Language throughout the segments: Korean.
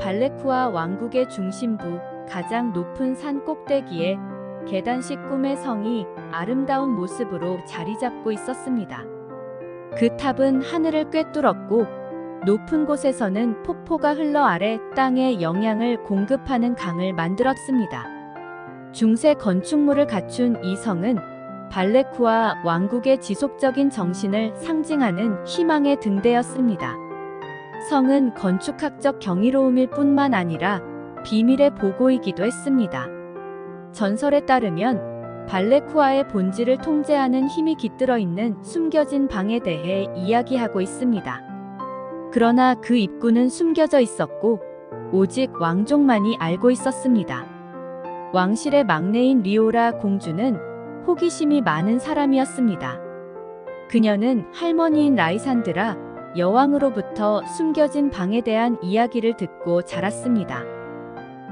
발레쿠아 왕국의 중심부 가장 높은 산 꼭대기에 계단식 꿈의 성이 아름다운 모습으로 자리 잡고 있었습니다. 그 탑은 하늘을 꿰뚫었고 높은 곳에서는 폭포가 흘러 아래 땅에 영양을 공급하는 강을 만들었습니다. 중세 건축물을 갖춘 이 성은 발레쿠아 왕국의 지속적인 정신을 상징하는 희망의 등대였습니다. 성은 건축학적 경이로움일 뿐만 아니라 비밀의 보고이기도 했습니다. 전설에 따르면 발레쿠아의 본질을 통제하는 힘이 깃들어 있는 숨겨진 방에 대해 이야기하고 있습니다. 그러나 그 입구는 숨겨져 있었고 오직 왕족만이 알고 있었습니다. 왕실의 막내인 리오라 공주는 호기심이 많은 사람이었습니다. 그녀는 할머니인 라이산드라 여왕으로부터 숨겨진 방에 대한 이야기를 듣고 자랐습니다.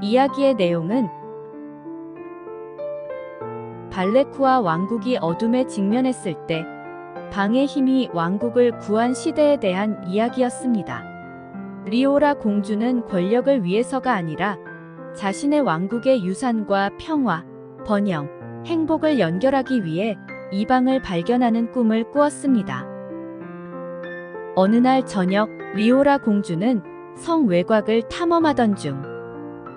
이야기의 내용은 발레쿠아 왕국이 어둠에 직면했을 때 방의 힘이 왕국을 구한 시대에 대한 이야기였습니다. 리오라 공주는 권력을 위해서가 아니라 자신의 왕국의 유산과 평화, 번영, 행복을 연결하기 위해 이 방을 발견하는 꿈을 꾸었습니다. 어느 날 저녁 리오라 공주는 성 외곽을 탐험하던 중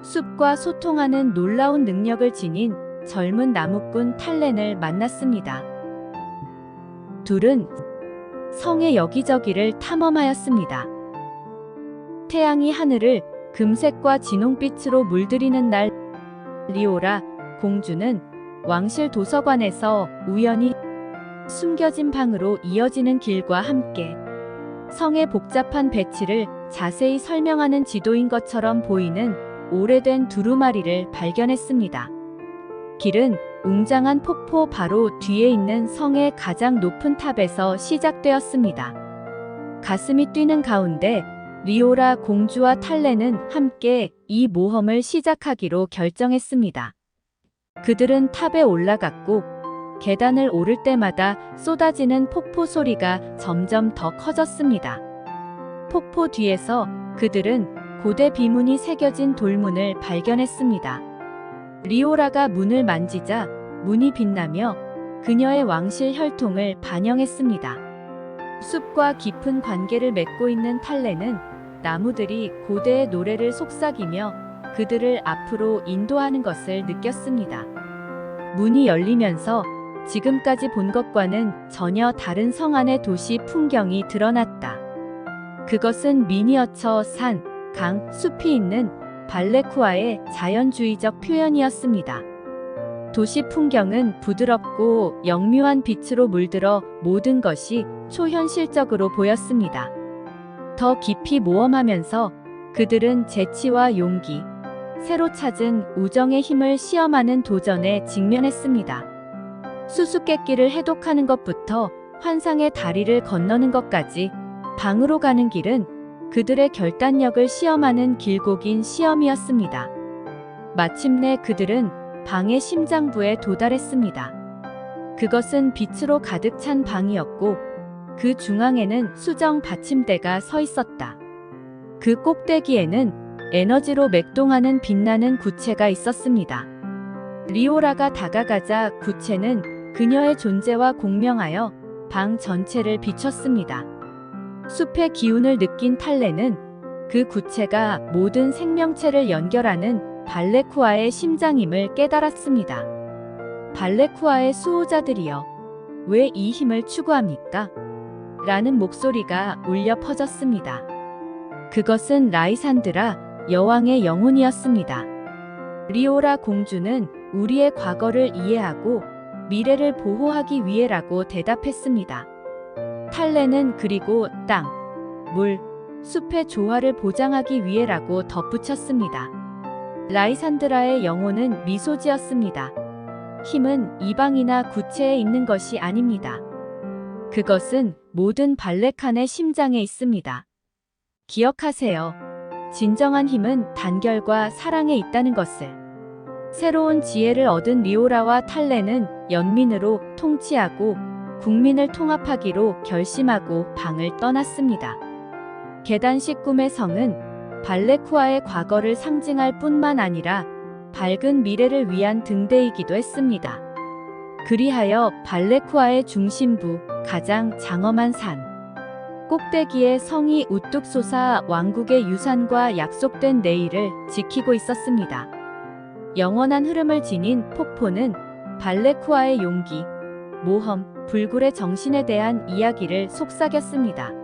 숲과 소통하는 놀라운 능력을 지닌 젊은 나무꾼 탈렌을 만났습니다. 둘은 성의 여기저기를 탐험하였습니다. 태양이 하늘을 금색과 진홍빛으로 물들이는 날 리오라 공주는 왕실 도서관에서 우연히 숨겨진 방으로 이어지는 길과 함께 성의 복잡한 배치를 자세히 설명하는 지도인 것처럼 보이는 오래된 두루마리를 발견했습니다. 길은 웅장한 폭포 바로 뒤에 있는 성의 가장 높은 탑에서 시작되었습니다. 가슴이 뛰는 가운데 리오라 공주와 탈레는 함께 이 모험을 시작하기로 결정했습니다. 그들은 탑에 올라갔고 계단을 오를 때마다 쏟아지는 폭포 소리가 점점 더 커졌습니다. 폭포 뒤에서 그들은 고대 비문이 새겨진 돌문을 발견했습니다. 리오라가 문을 만지자 문이 빛나며 그녀의 왕실 혈통을 반영했습니다. 숲과 깊은 관계를 맺고 있는 탈레는 나무들이 고대의 노래를 속삭이며 그들을 앞으로 인도하는 것을 느꼈습니다. 문이 열리면서 지금까지 본 것과는 전혀 다른 성 안의 도시 풍경이 드러났다. 그것은 미니어처 산, 강, 숲이 있는 발레쿠아의 자연주의적 표현이었습니다. 도시 풍경은 부드럽고 영묘한 빛으로 물들어 모든 것이 초현실적으로 보였습니다. 더 깊이 모험하면서 그들은 재치와 용기, 새로 찾은 우정의 힘을 시험하는 도전에 직면했습니다. 수수께끼를 해독하는 것부터 환상의 다리를 건너는 것까지 방으로 가는 길은 그들의 결단력을 시험하는 길고 긴 시험이었습니다. 마침내 그들은 방의 심장부에 도달했습니다. 그것은 빛으로 가득 찬 방이었고 그 중앙에는 수정 받침대가 서 있었다. 그 꼭대기에는 에너지로 맥동하는 빛나는 구체가 있었습니다. 리오라가 다가가자 구체는 그녀의 존재와 공명하여 방 전체를 비췄습니다. 숲의 기운을 느낀 탈레는 그 구체가 모든 생명체를 연결하는 발레쿠아의 심장임을 깨달았습니다. 발레쿠아의 수호자들이여, 왜 이 힘을 추구합니까? 라는 목소리가 울려 퍼졌습니다. 그것은 라이산드라 여왕의 영혼이었습니다. 리오라 공주는 우리의 과거를 이해하고 미래를 보호하기 위해라고 대답했습니다. 탈레는 그리고 땅, 물, 숲의 조화를 보장하기 위해라고 덧붙였습니다. 라이산드라의 영혼은 미소지였습니다. 힘은 이방이나 구체에 있는 것이 아닙니다. 그것은 모든 발레칸의 심장에 있습니다. 기억하세요. 진정한 힘은 단결과 사랑에 있다는 것을. 새로운 지혜를 얻은 리오라와 탈레는 연민으로 통치하고 국민을 통합하기로 결심하고 방을 떠났습니다. 계단식 꿈의 성은 발레쿠아의 과거를 상징할 뿐만 아니라 밝은 미래를 위한 등대이기도 했습니다. 그리하여 발레쿠아의 중심부, 가장 장엄한 산. 꼭대기에 성이 우뚝 솟아 왕국의 유산과 약속된 내일을 지키고 있었습니다. 영원한 흐름을 지닌 폭포는 발레쿠아의 용기, 모험, 불굴의 정신에 대한 이야기를 속삭였습니다.